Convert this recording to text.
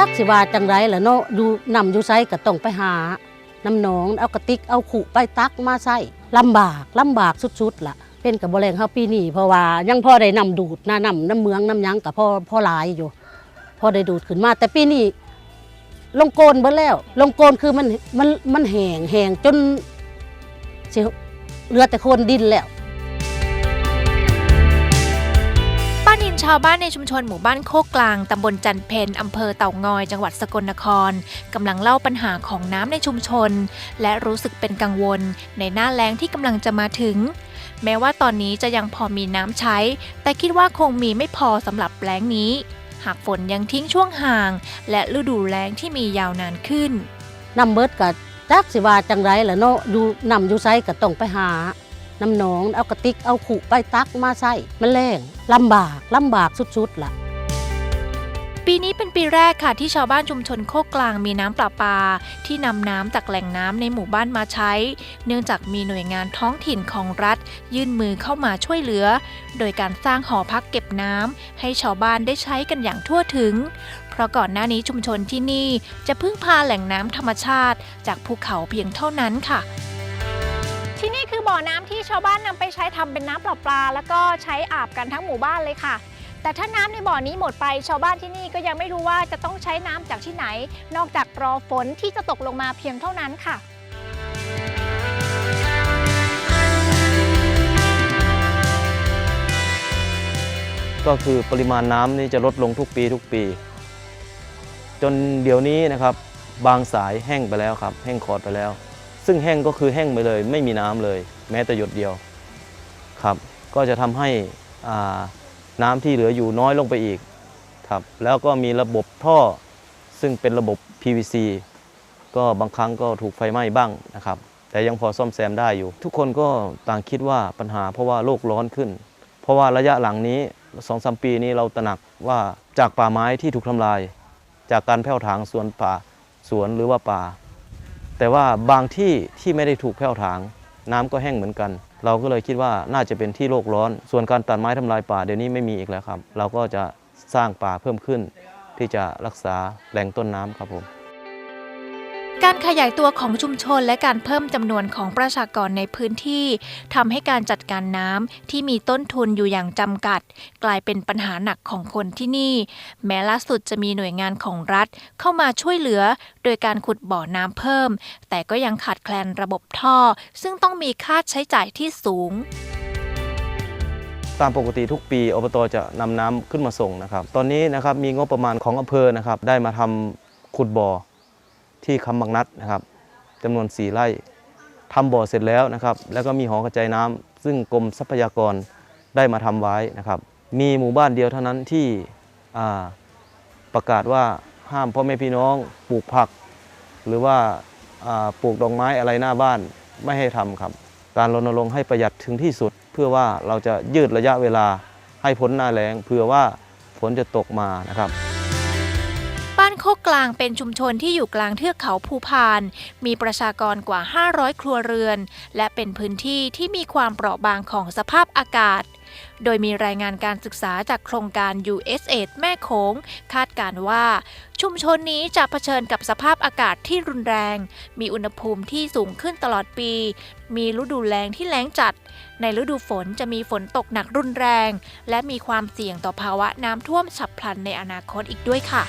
จักสิว่าจังไรล่ะเนาะอยู่นำอยู่ไสก็ต้องไปหาน้ำหนอง เอากระติกเอาขู่ไปตักมาใส่ลำบากลำบากสุดๆล่ะ เป็นกับบ่แรงเฮาปีนี้เพราะว่ายังพอได้นำดูดนะนำน้ำเมืองน้ำยังก็พอพ่อหลายอยู่พอได้ดูดขึ้นมา แต่ปีนี้ลงโกนเบิดแล้ว ลงโกนคือมันมันมันแหงแหงจนสิเหลือแต่โคนดินแล้วานินชาวบ้านในชุมชนหมู่บ้านโคกกลาง ตำบลจันเพน อำเภอเต่างอย จังหวัดสกลนคร กำลังเล่าปัญหาของน้ำในชุมชน และรู้สึกเป็นกังวล ในหน้าแล้งที่กำลังจะมาถึง แม้ว่าตอนนี้จะยังพอมีน้ำใช้ แต่คิดว่าคงมีไม่พอสำหรับแล้งนี้ หากฝนยังทิ้งช่วงห่าง และฤดูแล้งที่มียาวนานขึ้น นำเบิดกับจักสิว่าจังไรล่ะเนาะอยู่นำอยู่ไสก็ต้องไปหา น้ำหนอง เอากระติก เอาขู่ไปตักมาใส่มันแรงลำบากลำบากสุดๆล่ะปีนี้เป็นปีแรกค่ะที่ชาวบ้านชุมชนโคกกลางมีน้ำประปา ที่นำน้ำจากแหล่งน้ำในหมู่บ้านมาใช้ เนื่องจากมีหน่วยงานท้องถิ่นของรัฐ ยื่นมือเข้ามาช่วยเหลือ โดยการสร้างหอพักเก็บน้ำให้ชาวบ้านได้ใช้กันอย่างทั่วถึง เพราะก่อนหน้านี้ชุมชนที่นี่จะพึ่งพาแหล่งน้ำธรรมชาติ จากภูเขาเพียงเท่านั้นค่ะ คือบ่อน้ำที่ชาวบ้านนำไปใช้ทำเป็นน้ำประปลา แล้วก็ใช้อาบกันทั้งหมู่บ้านเลยค่ะ แต่ถ้าน้ำในบ่อนี้หมดไป ชาวบ้านที่นี่ก็ยังไม่รู้ว่าจะต้องใช้น้ำจากที่ไหน นอกจากรอฝนที่จะตกลงมาเพียงเท่านั้นค่ะก็คือปริมาณน้ำนี่จะลดลงทุกปีทุกปี จนเดี๋ยวนี้นะครับ บางสายแห้งไปแล้วครับ แห้งขอดไปแล้ว ซึ่งแห้งก็คือแห้งไปเลย ไม่มีน้ำเลย แม้แต่หยดเดียวครับ ก็จะทำให้น้ำที่เหลืออยู่น้อยลงไปอีกครับ แล้วก็มีระบบท่อซึ่งเป็นระบบ PVC ก็บางครั้งก็ถูกไฟไหม้บ้างนะครับ แต่ยังพอซ่อมแซมได้อยู่ ทุกคนก็ต่างคิดว่าปัญหาเพราะว่าโลกร้อนขึ้น เพราะว่าระยะหลังนี้สองสามปีนี้เราตระหนักว่าจากป่าไม้ที่ถูกทำลาย จากการแผ่วถางสวนป่าสวนหรือว่าป่า แต่ว่าบางที่ที่ไม่ได้ถูกแผ่วถาง น้ำก็แห้งเหมือนกัน เราก็เลยคิดว่าน่าจะเป็นที่โลกร้อน ส่วนการตัดไม้ทำลายป่าเดี๋ยวนี้ไม่มีอีกแล้วครับ เราก็จะสร้างป่าเพิ่มขึ้น ที่จะรักษาแหล่งต้นน้ำครับผม การขยายตัวของชุมชนและการเพิ่มจำนวนของประชากรในพื้นที่ทำให้การจัดการน้ำที่มีต้นทุนอยู่อย่างจำกัด กลายเป็นปัญหาหนักของคนที่นี่ แม้ล่าสุดจะมีหน่วยงานของรัฐเข้ามาช่วยเหลือ โดยการขุดบ่อน้ำเพิ่ม แต่ก็ยังขาดแคลนระบบท่อ ซึ่งต้องมีค่าใช้จ่ายที่สูงตามปกติทุกปีอบตจะนำน้ำขึ้นมาส่งนะครับ ตอนนี้นะครับมีงบประมาณของอำเภอนะครับได้มาทำขุดบ่อ ที่คำบังนัดนะครับจำนวน 4 ไร่ทำบ่อเสร็จแล้วนะครับ แล้วก็มีหอกระจายน้ำซึ่งกรมทรัพยากรได้มาทำไว้นะครับ มีหมู่บ้านเดียวเท่านั้นที่ประกาศว่าห้ามพ่อแม่พี่น้องปลูกผัก หรือว่าปลูกดอกไม้อะไรหน้าบ้านไม่ให้ทำครับ การรณรงค์ให้ประหยัดถึงที่สุด เพื่อว่าเราจะยืดระยะเวลาให้พ้นหน้าแล้งเพื่อว่าฝนจะตกมานะครับ โคกกลางเป็นชุมชนที่อยู่กลางเทือกเขาภูพาน มีประชากรกว่า 500 ครัวเรือน และเป็นพื้นที่ที่มีความเปราะบางของสภาพอากาศ โดยมีรายงานการศึกษาจากโครงการ USAID แม่โขง คาดการณ์ว่า ชุมชนนี้จะเผชิญกับสภาพอากาศที่รุนแรง มีอุณหภูมิที่สูงขึ้นตลอดปี มีฤดูแล้งที่แล้งจัด ในฤดูฝนจะมีฝนตกหนักรุนแรง และมีความเสี่ยงต่อภาวะน้ำท่วมฉับพลันในอนาคตอีกด้วยค่ะ